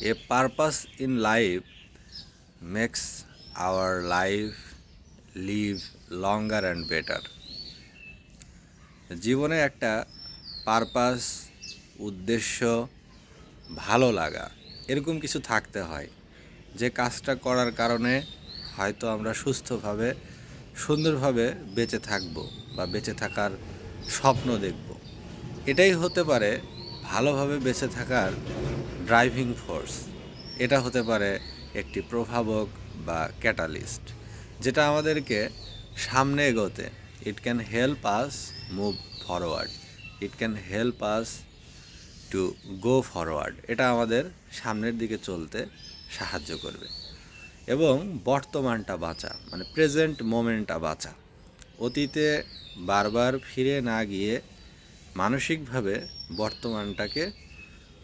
A purpose in life makes our life live longer and better জীবনে একটা purpose উদ্দেশ্য ভালো লাগা, এরকম কিছু থাকতে হয়। যে কাজটা করার কারণে হয়তো আমরা সুস্থভাবে, সুন্দরভাবে বেঁচে থাকব বা বেঁচে থাকার স্বপ্ন দেখব। এটাই হতে পারে ভালোভাবে বেঁচে থাকার ড্রাইভিং ফোর্স। এটা হতে পারে একটি প্রভাবক বা ক্যাটালিস্ট, যেটা আমাদেরকে সামনে এগোতে it can help us move forward it can help us to go forward এটা আমাদের সামনের দিকে চলতে সাহায্য করবে। এবং বর্তমানটা বাঁচা মানে প্রেজেন্ট মোমেন্টটা বাঁচা। অতীতে বারবার ফিরে না গিয়ে মানসিকভাবে বর্তমানটাকে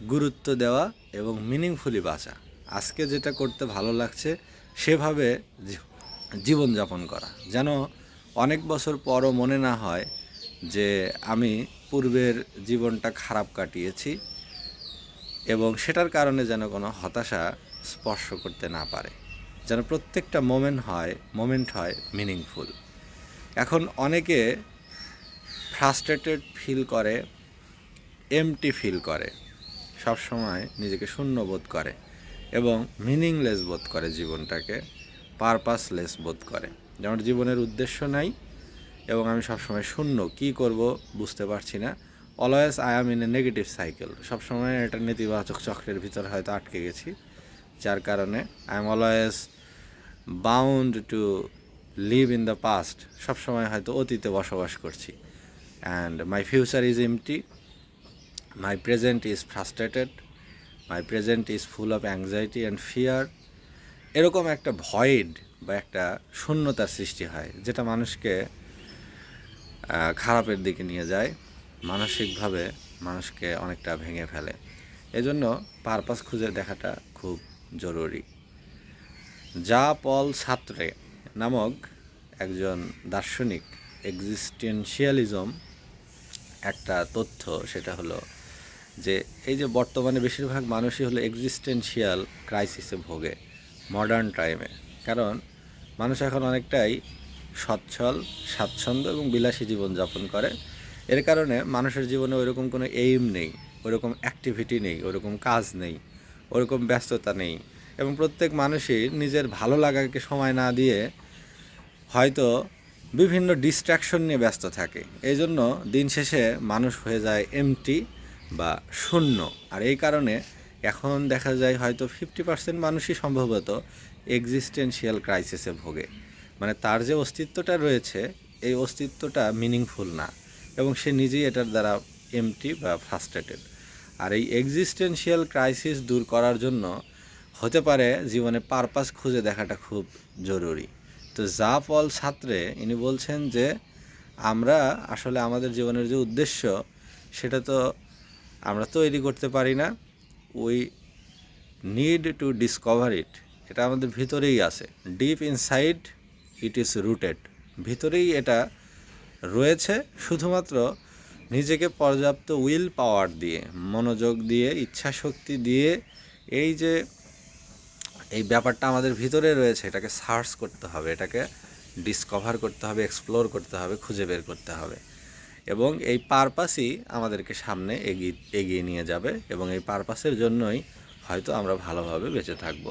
গুরুত্ব দেওয়া এবং মিনিংফুলি বাঁচা। আজকে যেটা করতে ভালো লাগছে, সেভাবে জীবনযাপন করা। যেন অনেক বছর পরও মনে না হয় যে আমি পূর্বের জীবনটা খারাপ কাটিয়েছি এবং সেটার কারণে যেন কোনো হতাশা স্পর্শ করতে না পারে। যেন প্রত্যেকটা মোমেন্ট হয় মোমেন্ট হয় মিনিংফুল এখন অনেকে ফ্রাস্ট্রেটেড ফিল করে এমটি ফিল করে। সব সময় নিজেকে শূন্য বোধ করে এবং মিনিংলেস বোধ করে জীবনটাকে পারপাসলেস বোধ করে। যেমন জীবনের উদ্দেশ্য নাই এবং আমি সবসময় শূন্য, কি করব বুঝতে পারছি না। Always I am in a negative cycle সবসময় একটা নেতিবাচক চক্রের ভিতরে হয়তো আটকে গেছি, যার কারণে I am always bound to live in the past সবসময় হয়তো অতীতে বসবাস করছি। And my future is empty my present is frustrated my present is full of anxiety and fear এরকম একটা ভয়েড বা একটা শূন্যতার সৃষ্টি হয়, যেটা মানুষকে খারাপের দিকে নিয়ে যায়। মানসিকভাবে মানুষকে অনেকটা ভেঙে ফেলে। এজন্য পারপাস খুঁজে দেখাটা খুব জরুরি। যা পল সাত্রে নামক একজন দার্শনিক এক্সিস্টেন্সিয়ালিজম একটা তথ্য, সেটা হলো যে এই যে বর্তমানে বেশিরভাগ মানুষই হলো এক্সিস্টেন্সিয়াল ক্রাইসিসে ভোগে মডার্ন টাইমে কারণ মানুষ এখন অনেকটাই সচ্ছল, স্বাচ্ছন্দ্য এবং বিলাসী জীবনযাপন করে। এর কারণে মানুষের জীবনে ওইরকম কোনো এইম নেই, ওইরকম অ্যাক্টিভিটি নেই, ওইরকম কাজ নেই ওরকম ব্যস্ততা নেই এবং প্রত্যেক মানুষই নিজের ভালো লাগাকে সময় না দিয়ে হয়তো বিভিন্ন ডিস্ট্র্যাকশন নিয়ে ব্যস্ত থাকে। এই জন্য দিন শেষে মানুষ হয়ে যায় এমটি বা শূন্য। আর এই কারণে এখন দেখা যায় হয়তো ফিফটি পার্সেন্ট মানুষই সম্ভবত এক্সিস্টেন্সিয়াল ক্রাইসিসে ভোগে। মানে তার যে অস্তিত্বটা রয়েছে, এই অস্তিত্বটা মিনিংফুল না এবং সে নিজেই এটার দ্বারা এমটি বা ফ্রাস্ট্রেটেড আর এই এক্সিস্টেন্সিয়াল ক্রাইসিস দূর করার জন্য হতে পারে জীবনে পারপাস খুঁজে দেখাটা খুব জরুরি। তো যা পল ছাত্রে ইনি বলছেন যে, আমরা আসলে আমাদের জীবনের যে উদ্দেশ্য, সেটা তো আমরা তৈরি করতে পারি না। We need to discover it এটা আমাদের ভিতরেই আছে। Deep inside it is rooted ভিতরেই এটা রয়েছে শুধুমাত্র নিজেকে পর্যাপ্ত উইল পাওয়ার দিয়ে, মনোযোগ দিয়ে ইচ্ছা শক্তি দিয়ে এই যে এই ব্যাপারটা আমাদের ভিতরে রয়েছে, এটাকে সার্চ করতে হবে, এটাকে ডিসকভার করতে হবে এক্সপ্লোর করতে হবে, খুঁজে বের করতে হবে। এবং এই পারপাসই আমাদেরকে সামনে এগিয়ে এগিয়ে নিয়ে যাবে এবং এই পারপাসের জন্যই হয়তো আমরা ভালোভাবে বেঁচে থাকব।